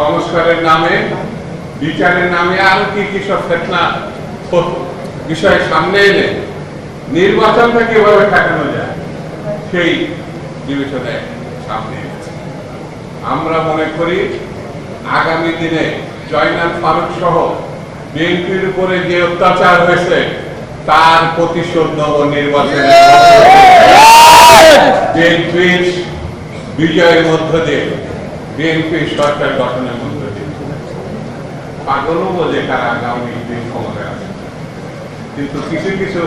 সংস্কারের নামে, বিচারের নামে আর কি কি সব ফেতনা বিষয় সামনে এনে নির্বাচনটা কীভাবে ঠেকানো যায়, সেই বিবেচনায় সামনে এনেছে আমরা মনে করি আগামী দিনে জয়নাল ফারুক সহ বিএনপির উপরে যে অত্যাচার হয়েছে, তার প্রতিশোধ নেব নির্বাচনে বিএনপির বিজয়ের মধ্য দিয়ে বিএনপি সরকার দিয়ে পাগলও বলে কারা আগামী দিন ক্ষমতায় আছে কিন্তু কিছু কিছু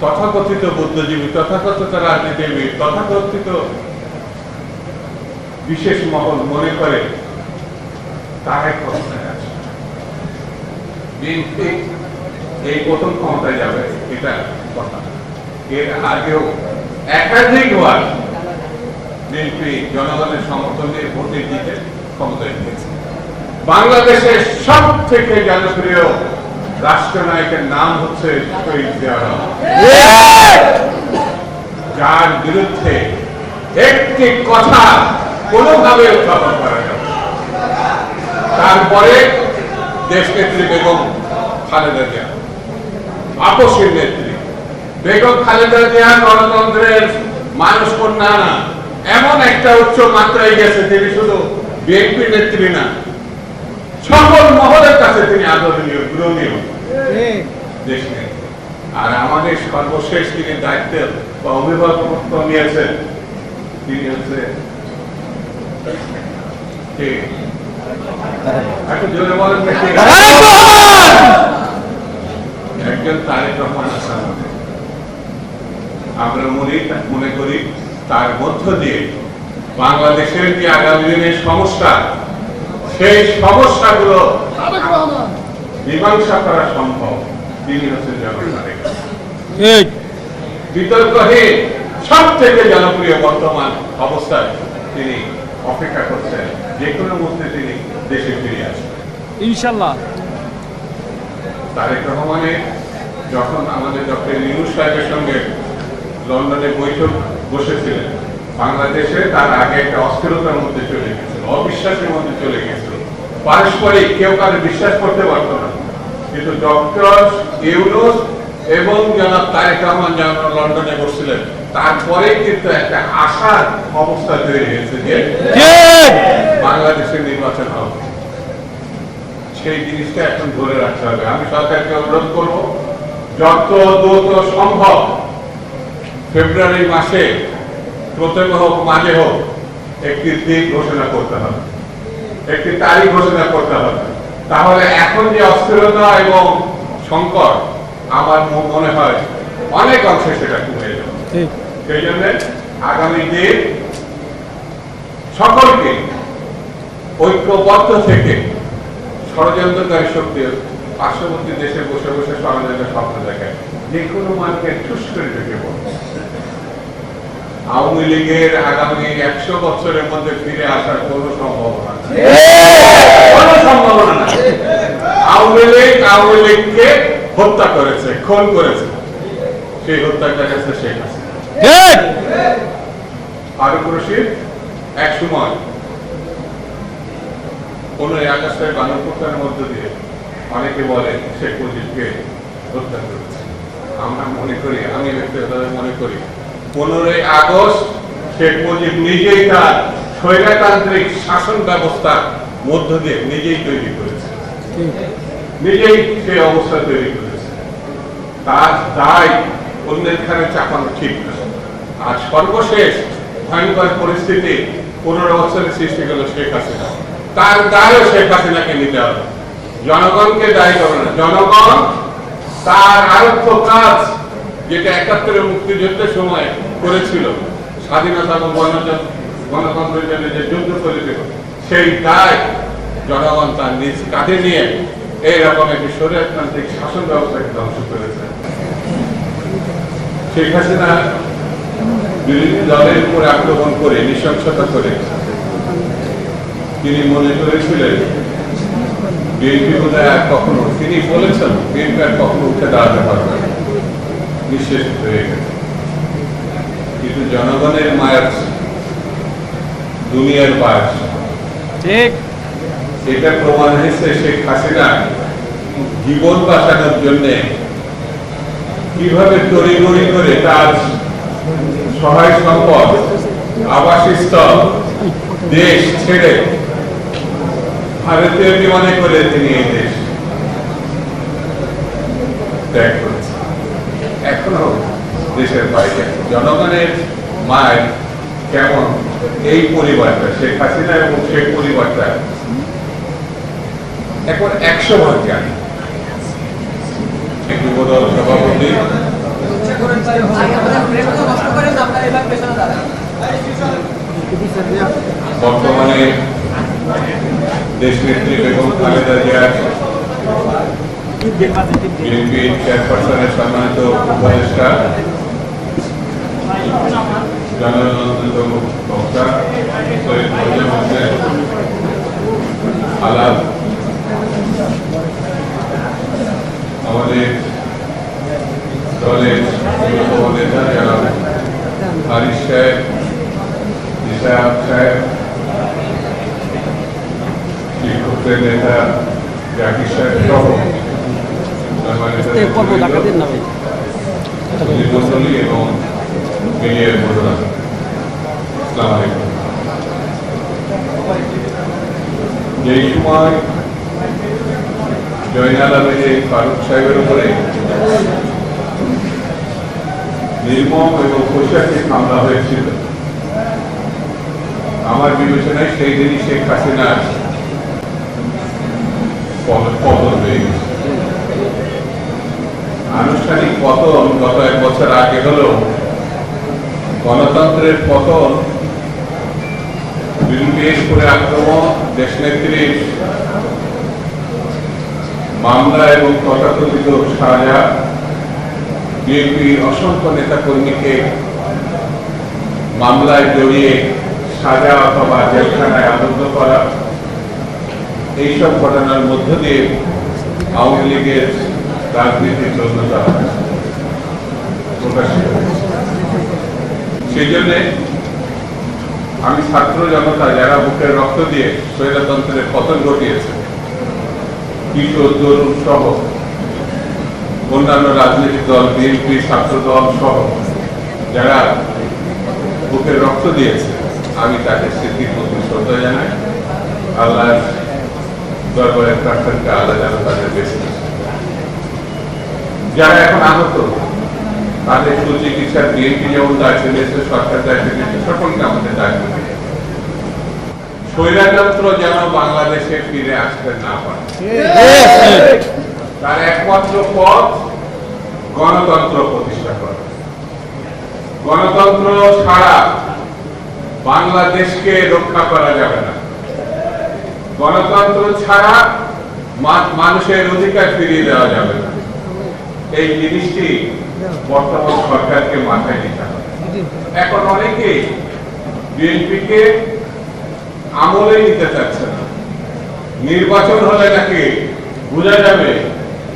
তথাকথিত বুদ্ধিজীবী, তথাকথিত রাজনীতিবিদ, তথাকথিত বিশেষ মহল মনে করে তারাই ক্ষমতায় আছে বিএনপি এই প্রথম ক্ষমতায় যাবে, এটা কথা। এর আগেও একাধিকবার বিএনপি জনগণের সমর্থন ভোটে জিতে ক্ষমতায় গিয়েছে। বাংলাদেশের সব থেকে জনপ্রিয় রাষ্ট্রনায়কের নাম হচ্ছে যার বিরুদ্ধে একটি কথা কোনোভাবে উত্থাপন করা যাবে। তারপরে দেশ নেত্রী বেগম খালেদা জিয়া, আপসের নেত্রী। বেগম খালেদা জিয়া গণতন্ত্রের মানুষ কন্যা না। এমন একটা উচ্চ মাত্রায় গেছে, তিনি শুধু বিএনপি নেত্রী না সকল মহলের কাছে তিনি আদরণীয় গ্রহণীয় দেশ। আর আমাদের সর্বশেষ তিনি দায়িত্ব বা অভিভাবকত্ব নিয়েছেন। তিনি হচ্ছে? একজন তারেক রহমান আমরা মনে মনে করি তার মধ্য দিয়ে বাংলাদেশের যে আগামী দিনের সমস্যা সেই সমস্যাগুলো মীমাংসা করা সম্ভব। তিনি হচ্ছেন বিতর্কহীন সব থেকে জনপ্রিয় বর্তমান অবস্থায় তিনি অপেক্ষা করছেন। যে কোনো মুহূর্তে তিনি দেশে ফিরে আসবেন। ইনশাল্লাহ। তারেক রহমানের যখন আমাদের ডক্টর ইউনুস সাহেবের সঙ্গে লন্ডনে বৈঠক বসেছিলেন বাংলাদেশে তার আগে একটা অস্থিরতার মধ্যে চলে গেছিল অবিশ্বাসের মধ্যে চলে গেছিল পারস্পরিক কেউ কারও বিশ্বাস করতে পারত না। কিন্তু ডক্টর ইউনুস এবং জনাব তারেক রহমান যখন লন্ডনে বসছিলেন তারপরে কিন্তু একটা আশার অবস্থা তৈরি হয়েছে যে বাংলাদেশের নির্বাচন হবে। সেই জিনিসটা এখন ধরে রাখতে হবে। আমি সরকারকে অনুরোধ করব যত দ্রুত সম্ভব ফেব্রুয়ারি মাসে প্রথমে হোক মাঝে হোক একটি দিক ঘোষণা করতে হবে। একটি তারিখ ঘোষণা করতে হবে। তাহলে এখন যে অস্থিরতা এবং সংকট আমার মনে হয় অনেক অংশে সেটা কমে যাবে। সেই জন্য আগামী দিন সকলকে ঐক্যবদ্ধ থেকে ষড়যন্ত্রকারী শক্তি পার্শ্ববর্তী দেশে বসে বসে ষড়যন্ত্রের স্বপ্ন দেখায় যে কোনো মানুষকে ঠুস করে ঢুকে পড়ে আওয়ামী লীগের আগামী একশো বছরের মধ্যে ফিরে আসার কোনো সম্ভাবনা কোনো সম্ভাবনা নাই। আওয়ামী লীগ আওয়ামী লীগকে হত্যা করেছে খুন করেছে। সেই হত্যাটা কাছে শেখ হাসিনা। ফারুক রশিদ এক সময় পনেরোই আগস্টের গণপ্রথার মধ্য দিয়ে অনেকে বলে শেখ মুজিবকে হত্যা করেছে। আমরা মনে করি আমি ব্যক্তিগতভাবে মনে করি পনেরোই আগস্ট শেখ মুজিব নিজেই তার স্বৈরতান্ত্রিক শাসন ব্যবস্থার মধ্য দিয়ে নিজেই তৈরি করেছে। নিজেই সেই অবস্থা তৈরি করেছে। তার দায় অন্যের খানে চাপানো ঠিক না। আর সর্বশেষ ভয়ঙ্কর পরিস্থিতি পনেরো বছরের সৃষ্টি গেল শেখ হাসিনা। তার দায়ও শেখ হাসিনাকে নিতে হবে। জনগণকে দায়ী করে না। জনগণ তার আরোগ্য কাজ যেটা একাত্তরের মুক্তিযুদ্ধের সময় করেছিল, স্বাধীনতা এবং গণতন্ত্র গণতন্ত্রের জন্য যে যুদ্ধ করেছিল, সেই দায় জনগণ তার নিজ কাঁধে নিয়ে এইরকম একটি স্বৈরতান্ত্রিক শাসন ব্যবস্থাকে ধ্বংস করেছে। শেখ হাসিনা বিরোধী দলের উপর আক্রমণ করে, নৃশংসতা করে, তিনি মনে করেছিলেন, বিএনপি আর কখনো তিনি বলেছেন, বিএনপি আর কখনো উঠে দাঁড়াতে পারবে না। নিঃশেষ হয়ে গেছে কিন্তু জনগণের মায়ার দুনিয়ার বাস ঠিক। এটা প্রমাণ হয়েছে শেখ হাসিনা জীবন বাঁচানোর জন্য। কীভাবে তড়িঘড়ি করে তার সহায় সম্পদ আবাসস্থল দেশ ছেড়ে ভারতীয় বিমানে করে তিনি এই দেশ ত্যাগ করেছেন। এখনও দেশের বাইরে। জনগণের মায়ের কেমন এই পরিবারটা, শেখ হাসিনা এবং শেখ পরিবারটা? এখন একশো ভাগ জানি। যুবদল সভাপতি। বর্তমানে দেশ নেত্রী বেগম খালেদা জিয়ার বিএনপি চেয়ারপারসনের সম্মানিত উপদেষ্টা বক্তা আলাপ আমাদের দলের নেতা যারা হারিস সাহেব ইসাহ সাহেব শিক্ষকদের নেতা জাকির সাহেব সহ। বন্ধুরা আসসালামু আলাইকুম যেই সময় জয়নাল ফারুক সাহেবের উপরে নির্মম এবং প্রশাসনিক হামলা হয়েছিল আমার বিবেচনায় সেই দিনই শেখ হাসিনার পদ- হয়ে গেছে। আনুষ্ঠানিক পতন গত এক বছর আগে হলো গণতন্ত্রের পতন করে আক্রমণ দেশনেত্রীর মামলা এবং তথাকথিত সাজা, বিএনপির অসংখ্য নেতা কর্মীকে মামলায় জড়িয়ে সাজা অথবা জেলখানায় আবদ্ধ করা, এইসব ঘটনার মধ্য দিয়ে আওয়ামী লীগের সেই জন্যে আমি ছাত্র জনতা যারা বুকের রক্ত দিয়ে স্বৈরতন্ত্রের পতন ঘটিয়েছে, কিশোর, তরুণ সহ অন্যান্য রাজনৈতিক দল, বিএনপি, ছাত্র দল সহ যারা বুকের রক্ত দিয়েছে, আমি তাদের স্মৃতির প্রতি শ্রদ্ধা জানাই। আল্লাহর দরবারে প্রার্থনাকে আল্লাহ যেন তাদের বেশি যারা এখন আহত, তাদের সুচিকিৎসার বিএনপি যেমন দায়িত্ব নিয়েছে সরকার দায়িত্ব নিয়েছে সকলকে আমাদের দায়িত্ব হবে। স্বৈরতন্ত্র যেন বাংলাদেশে ফিরে আসতে না পারে। তার একমাত্র পথ গণতন্ত্র প্রতিষ্ঠা করা। গণতন্ত্র ছাড়া বাংলাদেশকে রক্ষা করা যাবে না। গণতন্ত্র ছাড়া মানুষের অধিকার ফিরিয়ে দেওয়া যাবে না। এই জিনিসটি বর্তমান সরকারকে মাথায় নিতে হবে। এখন অনেকেই বিএনপিকে আমলে নিতে চাচ্ছে না। নির্বাচন হলে নাকি বোঝা যাবে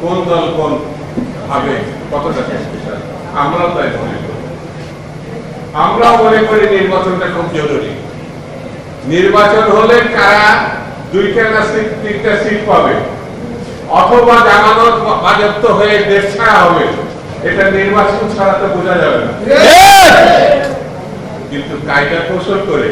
কোন দল কোন ভাবে কতটা আমরাও তাই মনে করি। আমরাও মনে করি নির্বাচনটা খুব জরুরি। নির্বাচন হলে কারা দুইটা না সিট তিনটা সিট পাবে অথবা জামানত বাজেপ্ত হয়ে দেশ ছাড়া হবে এটা নির্বাচন ছাড়া তো বোঝা যাবে না। কিন্তু কায়দা কৌশল করে